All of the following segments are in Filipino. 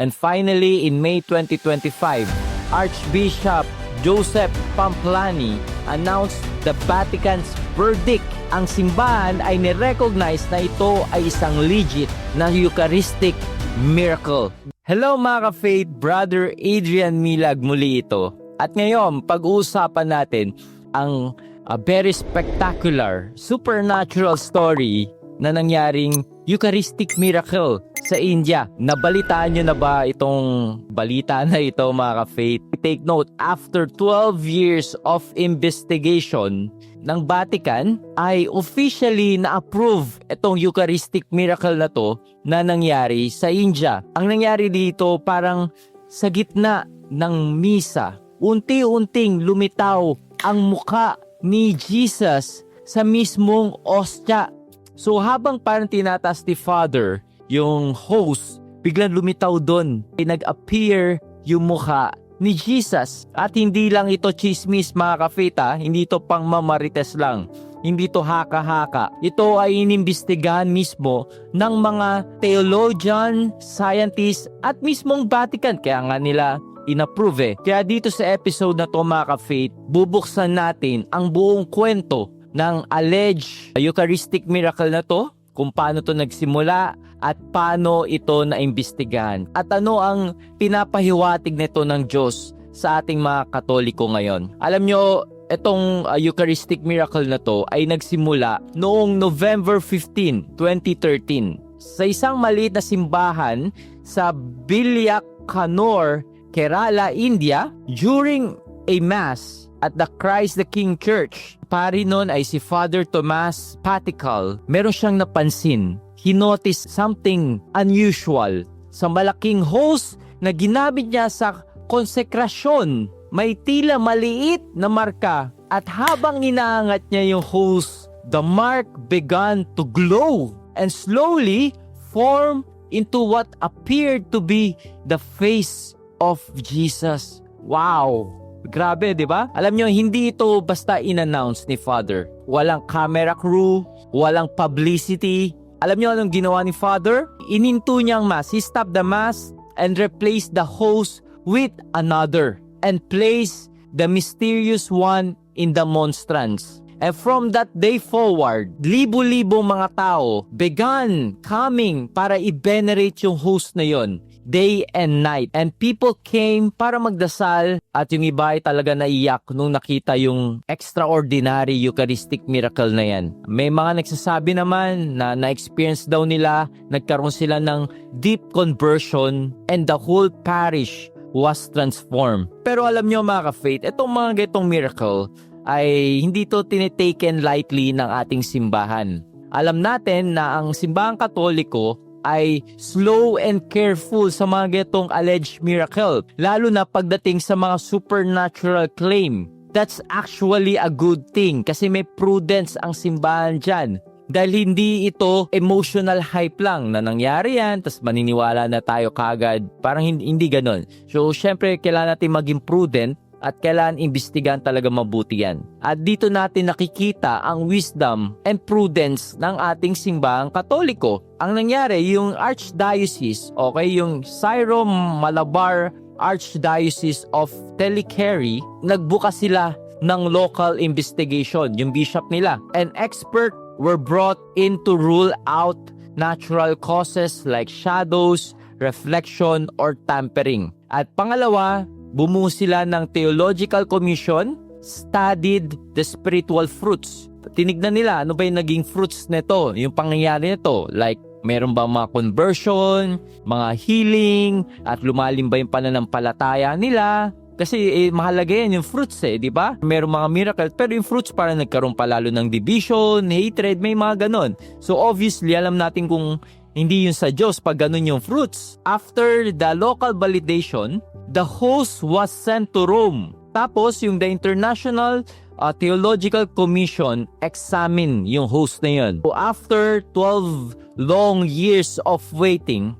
And finally, in May 2025, Archbishop Joseph Pamplani announced the Vatican's verdict. Ang simbahan ay nirecognize na ito ay isang legit na Eucharistic miracle. Hello mga ka-faith, Brother Adrian Milag muli ito. At ngayon, pag-uusapan natin ang a very spectacular, supernatural story na nangyaring Eucharistic miracle sa India. Nabalitaan nyo na ba itong balita na ito mga ka-faith? Take note, after 12 years of investigation ng Vatican ay officially na-approve itong Eucharistic miracle na to na nangyari sa India. Ang nangyari dito parang sa gitna ng misa, unti-unting lumitaw ang muka ni Jesus sa mismong ostya. So habang parang tinatas ni Father yung host, biglang lumitaw doon. Nag-appear yung mukha ni Jesus. At hindi lang ito chismis mga kafita, hindi ito pang mamarites lang. Hindi ito haka-haka. Ito ay inimbestigahan mismo ng mga theologian, scientists at mismong Vatican. Kaya nga nila inapprove eh. Kaya dito sa episode na to mga ka-faith, bubuksan natin ang buong kwento ng alleged Eucharistic miracle na to, kung paano to nagsimula at paano ito naimbestigahan. At ano ang pinapahiwatig nito ng Diyos sa ating mga Katoliko ngayon. Alam nyo, itong uh, Eucharistic miracle na to ay nagsimula noong November 15, 2013 sa isang maliit na simbahan sa Bilyakanor, Kerala, India during a mass at the Christ the King Church. Pari nun ay si Father Tomas Patical. Meron siyang napansin. He noticed something unusual sa malaking hose na ginamit niya sa konsekrasyon. May tila maliit na marka at habang inaangat niya yung hose, the mark began to glow and slowly form into what appeared to be the face of Jesus. Wow! Grabe, di ba? Alam nyo, hindi ito basta in-announce ni Father. Walang camera crew, walang publicity. Alam nyo anong ginawa ni Father? Ininto niya ang mass. He stopped the mass and replaced the host with another and placed the mysterious one in the monstrance. And from that day forward, libo-libo mga tao began coming para i-venerate yung host na yon day and night. And people came para magdasal at yung iba ay talaga naiyak nung nakita yung extraordinary Eucharistic miracle na yan. May mga nagsasabi naman na na-experience daw nila, nagkaroon sila ng deep conversion and the whole parish was transformed. Pero alam nyo mga ka-faith, itong mga getong miracle ay hindi to tinetaken lightly ng ating simbahan. Alam natin na ang simbahang katoliko ay slow and careful sa mga getong alleged miracle, lalo na pagdating sa mga supernatural claim. That's actually a good thing kasi may prudence ang simbahan dyan. Dahil hindi ito emotional hype lang na nangyari yan, tapos maniniwala na tayo kagad. Parang hindi, hindi ganon. So, syempre, kailangan natin maging prudent at kailangan imbestigahan talaga mabuti yan. At dito natin nakikita ang wisdom and prudence ng ating simbahang katoliko. Ang nangyari, yung Archdiocese, okay, yung Syro Malabar Archdiocese of Telicary, nagbuka sila ng local investigation, yung bishop nila. An expert were brought in to rule out natural causes like shadows, reflection, or tampering. At pangalawa, bumuo sila ng Theological Commission, studied the spiritual fruits. Tinignan nila ano ba yung naging fruits nito, yung pangyayari nito. Like, meron ba mga conversion, mga healing, at lumalim ba yung pananampalataya nila? Kasi eh, mahalaga yan yung fruits eh, di ba? Meron mga miracle, pero yung fruits parang nagkaroon pa lalo ng division, hatred, may mga ganon. So obviously, alam natin kung hindi yun sa Diyos pag ganun yung fruits. After the local validation, the host was sent to Rome. Tapos yung the International uh, Theological Commission examine yung host na yun. So after 12 long years of waiting,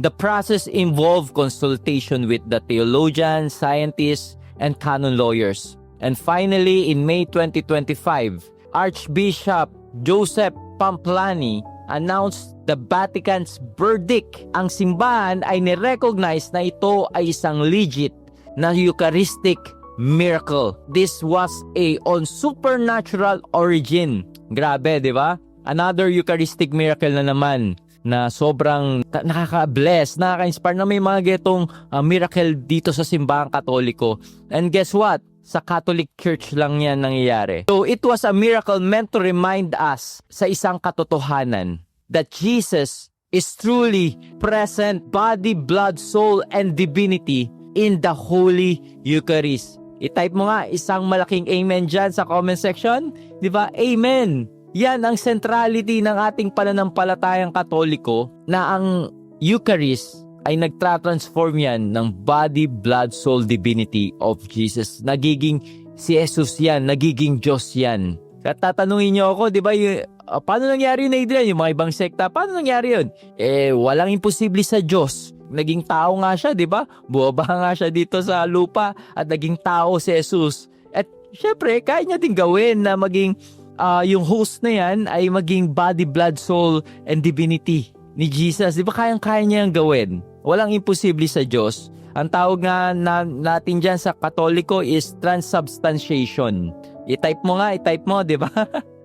the process involved consultation with the theologians, scientists, and canon lawyers. And finally, in May 2025, Archbishop Joseph Pamplani announced the Vatican's verdict. Ang simbahan ay nirecognize na ito ay isang legit na Eucharistic miracle. This was a on supernatural origin. Grabe, di ba? Another Eucharistic miracle na naman na sobrang nakaka-bless, nakaka-inspire na may mga getong uh, miracle dito sa simbahang katoliko. And guess what? Sa Catholic Church lang yan nangyayari. So it was a miracle meant to remind us sa isang katotohanan that Jesus is truly present body, blood, soul, and divinity in the Holy Eucharist. I-type mo nga isang malaking amen dyan sa comment section. Di ba? Amen! Yan ang centrality ng ating pananampalatayang katoliko na ang Eucharist ay nagtra-transform yan ng body, blood, soul, divinity of Jesus. Nagiging si Jesus yan, nagiging Diyos yan. At tatanungin niyo ako, di ba, y- ah, paano nangyari yun, Adrian? Yung mga ibang sekta, paano nangyari yun? Eh, walang imposible sa Diyos. Naging tao nga siya, di ba? Buwaba nga siya dito sa lupa at naging tao si Jesus. At syempre, kaya niya din gawin na maging ah, yung host na yan ay maging body, blood, soul, and divinity ni Jesus. Di ba kayang-kaya niya yung gawin? Walang imposible sa Diyos. Ang tawag nga na, natin dyan sa Katoliko is transubstantiation. I-type mo nga, i-type mo, di ba?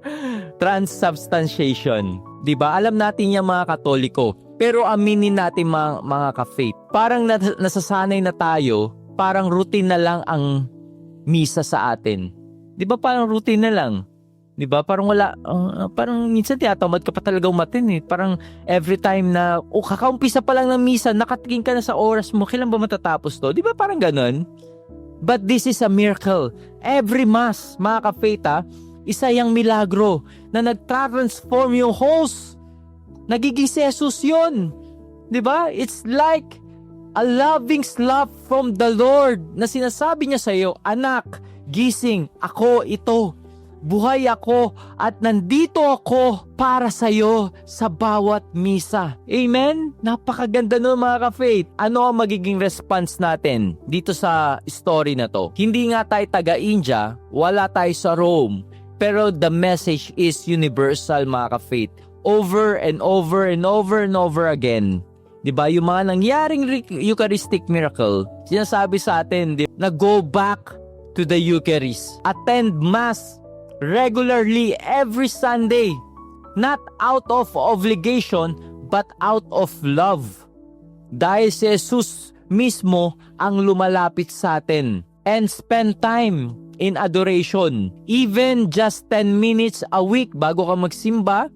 transubstantiation. 'Di ba? Alam natin 'yang mga Katoliko. Pero aminin natin mga, mga ka-faith. Parang nas- nasasanay na tayo, parang routine na lang ang misa sa atin. 'Di ba parang routine na lang? 'Di ba? Parang wala uh, parang minsan tiyatamad ka pa talaga umatin eh. Parang every time na oh kakaumpisa pa lang ng misa, nakatingin ka na sa oras mo, kailan ba matatapos 'to? 'Di ba parang ganun? But this is a miracle. Every mass, mga ka-faith ah, isa yung milagro na nagtra-transform yung host. Nagiging si Jesus yun. ba? It's like a loving slap from the Lord na sinasabi niya sa iyo, Anak, gising, ako ito. Buhay ako at nandito ako para sa iyo sa bawat misa. Amen? Napakaganda nun mga ka-faith. Ano ang magiging response natin dito sa story na to? Hindi nga tayo taga-India, wala tayo sa Rome, pero the message is universal mga ka-faith. Over and over and over and over again. 'Di ba? Yung mga nangyaring Eucharistic miracle, sinasabi sa atin di- na go back to the Eucharist. Attend Mass regularly every Sunday. Not out of obligation, but out of love. Dahil si Jesus mismo ang lumalapit sa atin. And spend time in adoration. Even just 10 minutes a week bago ka magsimba,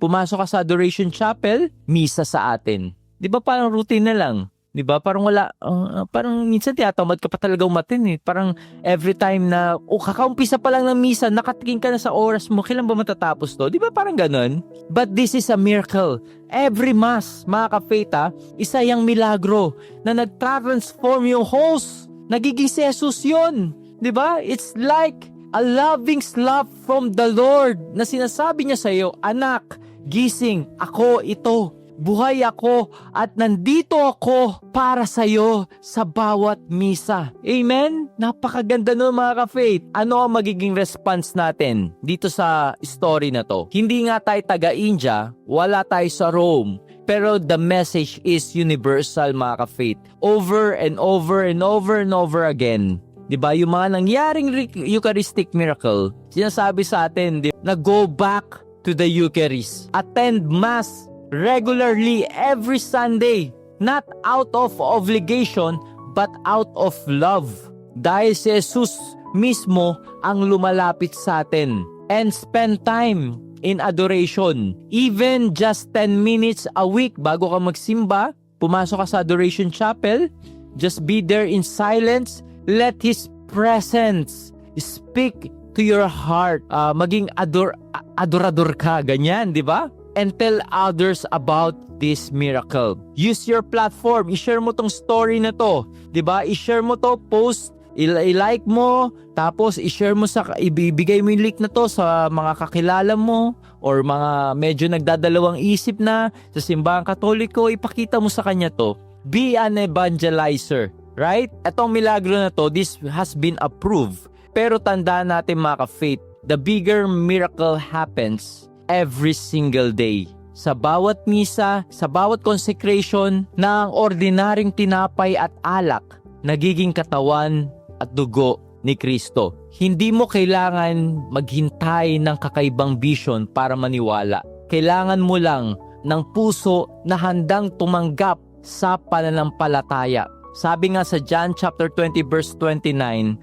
pumasok ka sa adoration chapel, misa sa atin. 'Di ba parang routine na lang? 'Di ba? Parang wala uh, parang minsan tiyatamad ka pa talaga umatin eh. Parang every time na oh kakaumpisa pa lang ng misa, nakatingin ka na sa oras mo, kailan ba matatapos 'to? 'Di ba parang ganun? But this is a miracle. Every mass, mga ka-faith ah, isa yung milagro na nagtra-transform yung host. Nagiging si Jesus yun. 'Di ba? It's like a loving slap from the Lord na sinasabi niya sa iyo, Anak, gising, ako ito. Buhay ako at nandito ako para sa iyo sa bawat misa. Amen? Napakaganda nun mga ka-faith. Ano ang magiging response natin dito sa story na to? Hindi nga tayo taga-India, wala tayo sa Rome, pero the message is universal mga ka-faith. Over and over and over and over again. 'Di ba? Yung mga nangyaring Eucharistic miracle, sinasabi sa atin di- na go back to the Eucharist. Attend Mass regularly every Sunday. Not out of obligation, but out of love. Dahil si Jesus mismo ang lumalapit sa atin. And spend time in adoration. Even just 10 minutes a week bago ka magsimba, pumasok ka sa adoration chapel, just be there in silence, let His presence speak to your heart. Ah, maging ador adorador ka, ganyan, di ba? And tell others about this miracle. Use your platform, i-share mo tong story na to, ba? I-share mo to, post, i-like mo, tapos i-share mo sa ibibigay mo yung link na to sa mga kakilala mo or mga medyo nagdadalawang isip na sa simbahang katoliko, ipakita mo sa kanya to. Be an evangelizer, right? Etong milagro na to, this has been approved. Pero tandaan natin mga ka-faith, the bigger miracle happens every single day. sa bawat misa, sa bawat consecration na ang ordinaryong tinapay at alak nagiging katawan at dugo ni Kristo. Hindi mo kailangan maghintay ng kakaibang vision para maniwala. Kailangan mo lang ng puso na handang tumanggap sa pananampalataya. Sabi nga sa John chapter 20 verse 29,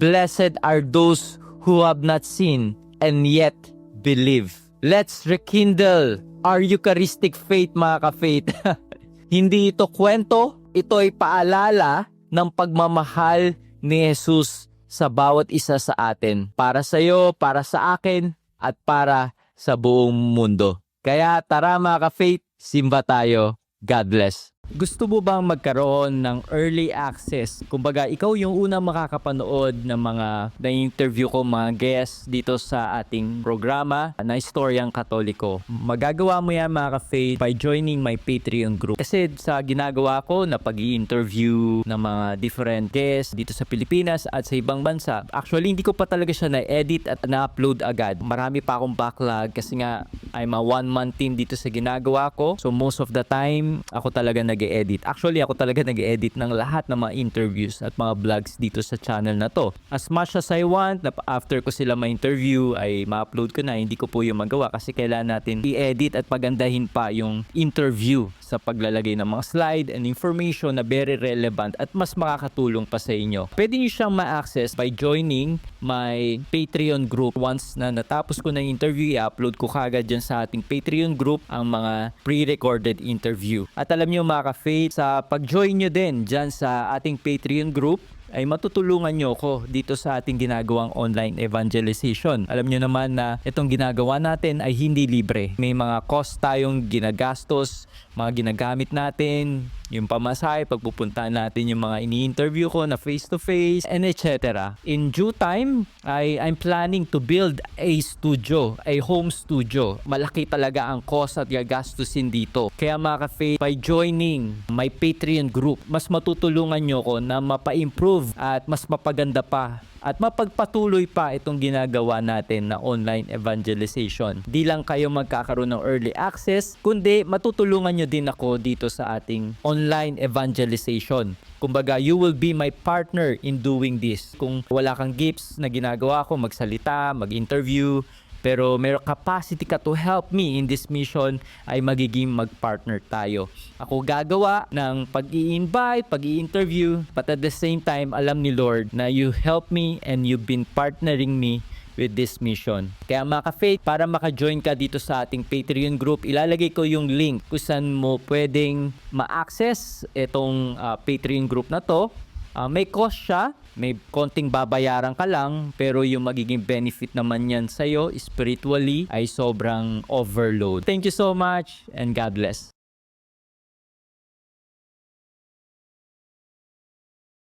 Blessed are those who have not seen and yet believe. Let's rekindle our Eucharistic faith mga ka-faith. Hindi ito kwento, ito ay paalala ng pagmamahal ni Jesus sa bawat isa sa atin. Para sa iyo, para sa akin, at para sa buong mundo. Kaya tara mga ka-faith, simba tayo. God bless. Gusto mo bang magkaroon ng early access? Kumbaga, ikaw yung unang makakapanood ng mga na-interview ko mga guests dito sa ating programa na Istoryang Katoliko. Magagawa mo yan mga ka-faith by joining my Patreon group. Kasi sa ginagawa ko na pag interview ng mga different guests dito sa Pilipinas at sa ibang bansa, actually hindi ko pa talaga siya na-edit at na-upload agad. Marami pa akong backlog kasi nga I'm a one-man team dito sa ginagawa ko. So most of the time, ako talaga nag edit Actually, ako talaga nag edit ng lahat ng mga interviews at mga vlogs dito sa channel na to. As much as I want, na after ko sila ma-interview, ay ma-upload ko na. Hindi ko po yung magawa kasi kailangan natin i-edit at pagandahin pa yung interview sa paglalagay ng mga slide and information na very relevant at mas makakatulong pa sa inyo. Pwede nyo siyang ma-access by joining my Patreon group. Once na natapos ko na yung interview, i-upload ko kagad dyan sa ating Patreon group ang mga pre-recorded interview. At alam nyo mga ka-faith, sa pag-join nyo din dyan sa ating Patreon group, ay matutulungan nyo ko dito sa ating ginagawang online evangelization. Alam nyo naman na itong ginagawa natin ay hindi libre. May mga cost tayong ginagastos, mga ginagamit natin, yung pamasahe, pagpupuntahan natin yung mga ini-interview ko na face-to-face, and etc. In due time, I, I'm planning to build a studio, a home studio. Malaki talaga ang cost at gagastusin dito. Kaya mga ka-faith, by joining my Patreon group, mas matutulungan nyo ko na mapa-improve at mas mapaganda pa at mapagpatuloy pa itong ginagawa natin na online evangelization. Di lang kayo magkakaroon ng early access, kundi matutulungan nyo din ako dito sa ating online evangelization. Kumbaga, you will be my partner in doing this. Kung wala kang gifts na ginagawa ko, magsalita, mag-interview, pero may capacity ka to help me in this mission ay magiging mag-partner tayo. Ako gagawa ng pag-i-invite, pag-i-interview, but at the same time, alam ni Lord na you help me and you've been partnering me with this mission. Kaya mga ka-faith, para maka-join ka dito sa ating Patreon group, ilalagay ko yung link kung saan mo pwedeng ma-access itong uh, Patreon group na to. Uh, may cost siya, may konting babayaran ka lang, pero yung magiging benefit naman yan sa'yo spiritually ay sobrang overload. Thank you so much and God bless.